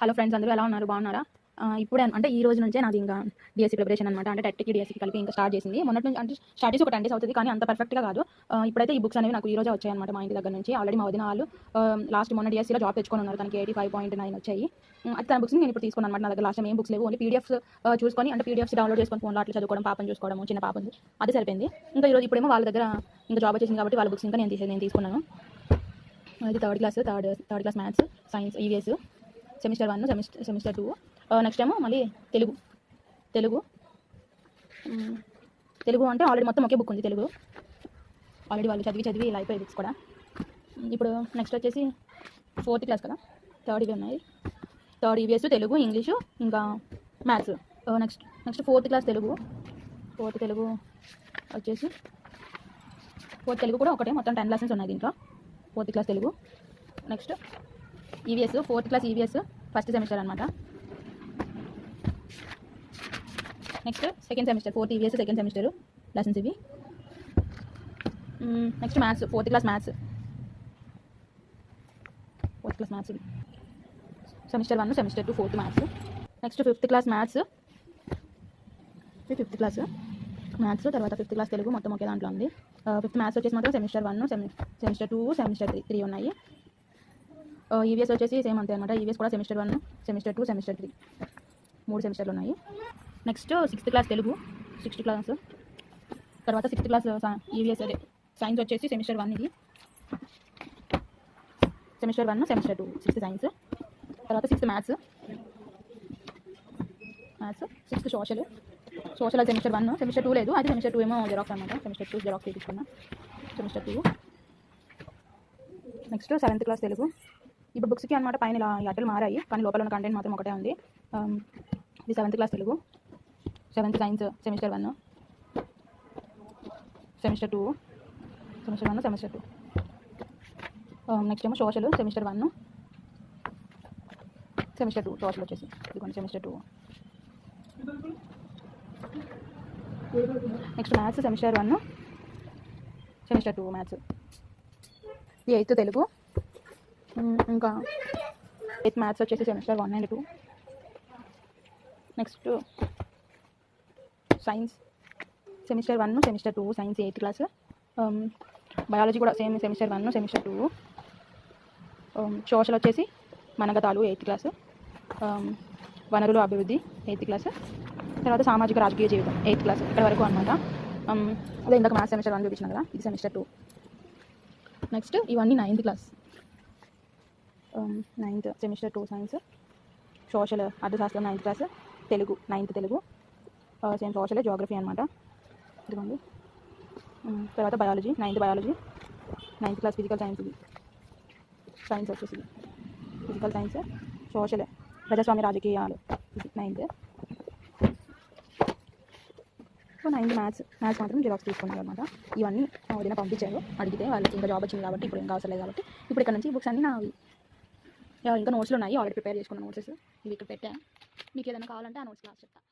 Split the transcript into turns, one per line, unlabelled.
Hello friends అందరూ ఎలా ఉన్నారు? బాగున్నారా? ఇప్పుడే అంటే ఈ రోజు నుంచే నాది ఇంకా డిఎస్సీ ప్రిపరేషన్ అనమాట అంటే టెట్కి డిఎస్సీకి కలిపి ఇంకా స్టార్ట్ చేసింది. మొన్నటి నుంచి అంటే స్టార్ట్ చేసి ఒక టెన్ డేస్ అవుతుంది కానీ అంత పర్ఫెక్ట్గా కాదు. ఇప్పుడైతే ఈ బుక్స్ అనేవి నాకు ఈ రోజే వచ్చాయన్నమాట మా ఇంటి దగ్గర నుంచి. ఆల్రెడీ మా వదిన వాళ్ళు లాస్ట్ మొన్న డిఎస్సీలో జాబ్ తెచ్చుకొని ఉన్నారు. తనకి ఎయిటీ ఫైవ్ పాయింట్ నైన్ వచ్చాయి. అది తన బుక్స్ నేను ఇప్పుడు తీసుకున్నాను అనమాట నా దగ్గర. లాస్ట్ ఏం బుక్స్ లేవు ఓన్లీ పీడిఎఫ్స్ చూసుకొని అంటే పీడిఎఫ్స్ డౌన్లోడ్ చేసుకొని ఫోన్లో అట్లా చదువుకోవడం పాపం చూసుకోవడం చిన్న పాపం అది సరిపోయింది. ఇంకా ఈరోజు ఇప్పుడేమో వాళ్ళ దగ్గర ఇంకా జాబ్ వచ్చేసింది కాబట్టి వాళ్ళ బుక్స్ ఇంకా నేను తీసే నేను తీసుకున్నాను. ఇది third class third third class maths science EVS semester one semester semester two. Next ఏమో మళ్ళీ తెలుగు. తెలుగు. తెలుగు అంటే ఆల్రెడీ మొత్తం ఒకే బుక్ ఉంది తెలుగు. ఆల్రెడీ వాళ్ళు చదివి చదివి ఇలా అయిపోయి బుక్స్ కూడా. ఇప్పుడు నెక్స్ట్ వచ్చేసి ఫోర్త్ క్లాస్ కదా. థర్డ్ ఇవి ఉన్నాయి. థర్డ్ ఈవీఎస్ తెలుగు ఇంగ్లీషు ఇంకా maths. Next next fourth class Telugu. Fourth Telugu వచ్చేసి ఫోర్త్ తెలుగు కూడా ఒకటే. మొత్తం టెన్ లెసన్స్ ఉన్నాయి దీంట్లో. Fourth class Telugu. Next EVS fourth class EVS first semester అనమాట next second semester fourth EVS second semester lessons ఇవి. Next maths fourth class maths fourth class maths semester one semester two fourth maths next fifth class maths fifth class maths తర్వాత fifth class Telugu మొత్తం ఒకే దాంట్లో ఉంది. Fifth maths వచ్చేసి మాత్రం semester one semester two semester three three ఉన్నాయి. EVS వచ్చేసి same అంతే అనమాట ఈవీఎస్ కూడా semester one semester two semester three మూడు సెమిస్టర్లు ఉన్నాయి. Next sixth class Telugu sixth class తర్వాత సిక్స్త్ క్లాస్ ఈవీఎస్ అదే. సైన్స్ వచ్చేసి సెమిస్టర్ వన్ ఇది. Semester one semester two sixth science తర్వాత sixth maths maths sixth social social semester one semester two లేదు. అది సెమిస్టర్ టూ ఏమో జెరాక్స్ అనమాట semester two xerox తీసుకున్నా semester two next seventh class Telugu. ఇప్పుడు బుక్స్కి అనమాట పైన ఇలా అట్టలు మారాయి కానీ లోపల ఉన్న కంటెంట్ మాత్రం ఒకటే ఉంది. Um, ఇది seventh class Telugu. Seventh science semester one semester two semester one semester two next ఏమో social semester one semester two social వచ్చేసి. ఇదిగోండి semester two next maths semester one semester two maths eighth Telugu. ఇంకా eighth maths వచ్చేసి semester one and two. Next science semester one semester two science eighth class biology కూడా same semester one semester two social వచ్చేసి మనగతాలు eighth class వనరులు అభివృద్ధి eighth class తర్వాత సామాజిక రాజకీయ జీవితం ఎయిత్ క్లాస్ ఇక్కడ వరకు అనమాట um, అదే ఇందాక మ్యాథ్స్ సెమిస్టర్ వన్ చూపించిన కదా ఇది సెమిస్టర్ టూ నెక్స్ట్ ఇవన్నీ ninth class ninth semester two science social అర్థశాస్త్రం ninth class Telugu ninth Telugu same social geography అనమాట ఇదిగోండి. తర్వాత biology ninth biology ninth class physical science ఇది. సైన్స్ వచ్చేసి ఫిజికల్ సైన్స్ సోషల్ ప్రజాస్వామ్య రాజకీయాలు ఇది ninth so ninth maths maths మాత్రం జిరాక్స్ తీసుకున్నారు అనమాట ఇవన్నీ ఏదైనా పంపించారు. అడిగితే వాళ్ళకి ఇంకా జాబ్ వచ్చింది కాబట్టి ఇప్పుడు ఇంకా అవసరం లేదు కాబట్టి. ఇప్పుడు ఇక్కడ నుంచి బుక్స్ అన్నీ నావి. ఇంకా నోట్స్లు ఉన్నాయి. ఆల్రెడీ ప్రిపేర్ చేసుకున్న నోట్సెస్ ఇవి ఇక్కడ పెట్టాను మీకు ఏదైనా కావాలంటే ఆ నోట్స్ క్లాస్ చెప్తాను